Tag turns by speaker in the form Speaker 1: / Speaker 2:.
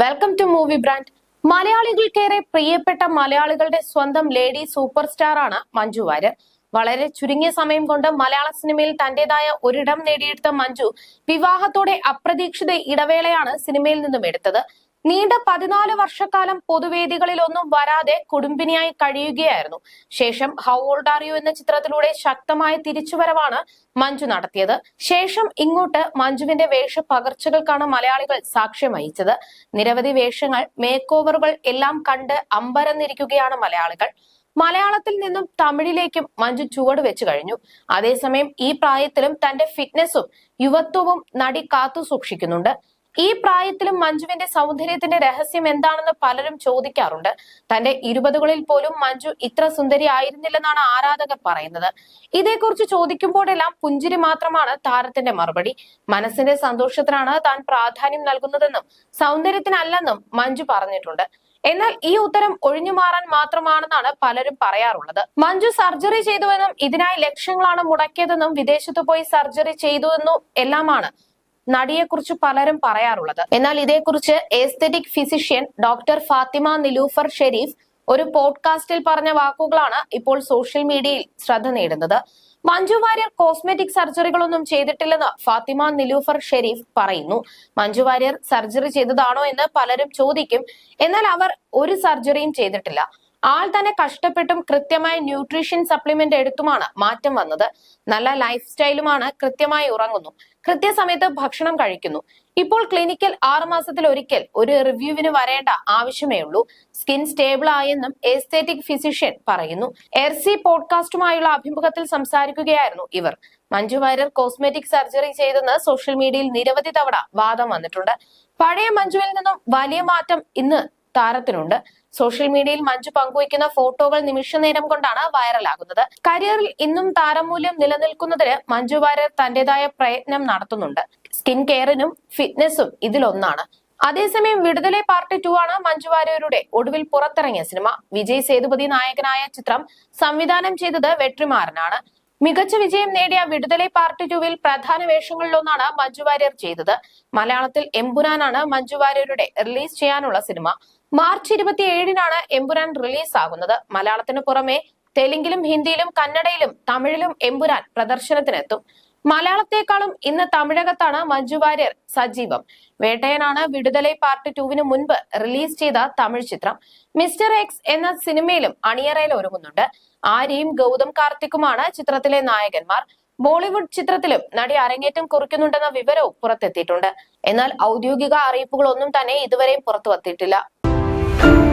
Speaker 1: Welcome to movie brand മലയാളികൾക്കേറെ പ്രിയപ്പെട്ട മലയാളികളുടെ സ്വന്തം ലേഡി സൂപ്പർ സ്റ്റാർ ആണ് മഞ്ജു വാര്യർ. വളരെ ചുരുങ്ങിയ സമയം കൊണ്ട് മലയാള സിനിമയിൽ തന്റേതായ ഒരിടം നേടിയെടുത്ത മഞ്ജു വിവാഹത്തോടെ അപ്രതീക്ഷിത ഇടവേളയാണ് സിനിമയിൽ നിന്നും എടുത്തത്. നീണ്ട പതിനാല് വർഷക്കാലം പൊതുവേദികളിലൊന്നും വരാതെ കുടുംബിനിയായി കഴിയുകയായിരുന്നു. ശേഷം ഹൗ ഓൾഡ് ആർ യു എന്ന ചിത്രത്തിലൂടെ ശക്തമായ തിരിച്ചുവരവാണ് മഞ്ജു നടത്തിയത്. ശേഷം ഇങ്ങോട്ട് മഞ്ജുവിന്റെ വേഷ പകർച്ചകൾക്കാണ് മലയാളികൾ സാക്ഷ്യം വഹിച്ചത്. നിരവധി വേഷങ്ങൾ മേക്ക് ഓവറുകൾ എല്ലാം കണ്ട് അമ്പരന്നിരിക്കുകയാണ് മലയാളികൾ. മലയാളത്തിൽ നിന്നും തമിഴിലേക്കും മഞ്ജു ചുവട് വെച്ചു കഴിഞ്ഞു. അതേസമയം ഈ പ്രായത്തിലും തന്റെ ഫിറ്റ്നസ്സും യുവത്വവും നടി കാത്തു സൂക്ഷിക്കുന്നുണ്ട്. ഈ പ്രായത്തിലും മഞ്ജുവിന്റെ സൗന്ദര്യത്തിന്റെ രഹസ്യം എന്താണെന്ന് പലരും ചോദിക്കാറുണ്ട്. തന്റെ ഇരുപതുകളിൽ പോലും മഞ്ജു ഇത്ര സുന്ദരി ആയിരുന്നില്ലെന്നാണ് ആരാധകർ പറയുന്നത്. ഇതേക്കുറിച്ച് ചോദിക്കുമ്പോഴെല്ലാം പുഞ്ചിരി മാത്രമാണ് താരത്തിന്റെ മറുപടി. മനസ്സിന്റെ സന്തോഷത്തിനാണ് താൻ പ്രാധാന്യം നൽകുന്നതെന്നും സൗന്ദര്യത്തിനല്ലെന്നും മഞ്ജു പറഞ്ഞിട്ടുണ്ട്. എന്നാൽ ഈ ഉത്തരം ഒഴിഞ്ഞു മാറാൻ മാത്രമാണെന്നാണ് പലരും പറയാറുള്ളത്. മഞ്ജു സർജറി ചെയ്തുവെന്നും ഇതിനായി ലക്ഷങ്ങളാണ് മുടക്കിയതെന്നും വിദേശത്ത് പോയി സർജറി ചെയ്തുവെന്നും എല്ലാമാണ് നടിയെക്കുറിച്ച് പലരും പറയാറുള്ളത്. എന്നാൽ ഇതേക്കുറിച്ച് aesthetic physician doctor Fathima Niloufar Sharif ഒരു പോഡ്കാസ്റ്റിൽ പറഞ്ഞ വാക്കുകളാണ് ഇപ്പോൾ സോഷ്യൽ മീഡിയയിൽ ശ്രദ്ധ നേടുന്നത്. മഞ്ജു വാര്യർ കോസ്മെറ്റിക് സർജറികളൊന്നും ചെയ്തിട്ടില്ലെന്ന് ഫാത്തിമ നിലൂഫർ ഷെരീഫ് പറയുന്നു. മഞ്ജു വാര്യർ സർജറി ചെയ്തതാണോ എന്ന് പലരും ചോദിക്കും. എന്നാൽ അവർ ഒരു സർജറിയും ചെയ്തിട്ടില്ല. ആൾ തന്നെ കഷ്ടപ്പെട്ടും കൃത്യമായ ന്യൂട്രീഷൻ സപ്ലിമെന്റ് എടുത്തുമാണ് മാറ്റം വന്നത്. നല്ല ലൈഫ് സ്റ്റൈലുമാണ് കൃത്യമായി ഉറങ്ങുന്നു. കൃത്യസമയത്ത് ഭക്ഷണം കഴിക്കുന്നു. ഇപ്പോൾ ക്ലിനിക്കൽ ആറു മാസത്തിൽ ഒരിക്കൽ ഒരു റിവ്യൂവിന് വരേണ്ട ആവശ്യമേ ഉള്ളൂ. സ്കിൻ സ്റ്റേബിൾ ആയെന്നും എസ്തേറ്റിക് ഫിസിഷ്യൻ പറയുന്നു. എർസി പോഡ്കാസ്റ്റുമായുള്ള അഭിമുഖത്തിൽ സംസാരിക്കുകയായിരുന്നു ഇവർ. മഞ്ജു വാര്യർ കോസ്മെറ്റിക് സർജറി ചെയ്തെന്ന് സോഷ്യൽ മീഡിയയിൽ നിരവധി തവണ വാദം വന്നിട്ടുണ്ട്. പഴയ മഞ്ജുവിൽ നിന്നും വലിയ മാറ്റം ഇന്ന് താരത്തിനുണ്ട്. സോഷ്യൽ മീഡിയയിൽ മഞ്ജു പങ്കുവയ്ക്കുന്ന ഫോട്ടോകൾ നിമിഷ നേരം കൊണ്ടാണ് വൈറലാകുന്നത്. കരിയറിൽ ഇന്നും താരമൂല്യം നിലനിൽക്കുന്നതിന് മഞ്ജു വാര്യർ തന്റേതായ പ്രയത്നം നടത്തുന്നുണ്ട്. സ്കിൻ കെയറിനും ഫിറ്റ്നസും ഇതിലൊന്നാണ്. അതേസമയം വിടുതലെ പാർട്ട് ടു ആണ് മഞ്ജു വാര്യരുടെ ഒടുവിൽ പുറത്തിറങ്ങിയ സിനിമ. വിജയ് സേതുപതി നായകനായ ചിത്രം സംവിധാനം ചെയ്തത് വെട്രിമാരനാണ് മികച്ച വിജയം നേടിയ വിടുതലെ പാർട്ട് ടുവിൽ പ്രധാന വേഷങ്ങളിലൊന്നാണ് മഞ്ജു വാര്യർ ചെയ്തത്. മലയാളത്തിൽ എമ്പുരാനാണ് മഞ്ജു വാര്യരുടെ റിലീസ് ചെയ്യാനുള്ള സിനിമ. മാർച്ച് ഇരുപത്തി ഏഴിനാണ് എമ്പുരാൻ റിലീസ് ആകുന്നത് മലയാളത്തിന് പുറമെ തെലുങ്കിലും ഹിന്ദിയിലും കന്നഡയിലും തമിഴിലും എമ്പുരാൻ പ്രദർശനത്തിനെത്തും. മലയാളത്തെക്കാളും ഇന്ന് തമിഴകത്താണ് മഞ്ജു വാര്യർ സജീവം. വേട്ടയനാണ് വിടുതലൈ പാർട്ട് ടുവിന് മുൻപ് റിലീസ് ചെയ്ത തമിഴ് ചിത്രം. മിസ്റ്റർ എക്സ് എന്ന സിനിമയിലും അണിയറയിൽ ഒരുങ്ങുന്നുണ്ട്. ആര്യയും ഗൗതം കാർത്തിക്കുമാണ് ചിത്രത്തിലെ നായകന്മാർ. ബോളിവുഡ് ചിത്രത്തിലും നടി അരങ്ങേറ്റം കുറിക്കുന്നുണ്ടെന്ന വിവരവും പുറത്തെത്തിയിട്ടുണ്ട്. എന്നാൽ ഔദ്യോഗിക അറിയിപ്പുകളൊന്നും തന്നെ ഇതുവരെയും പുറത്തു thank you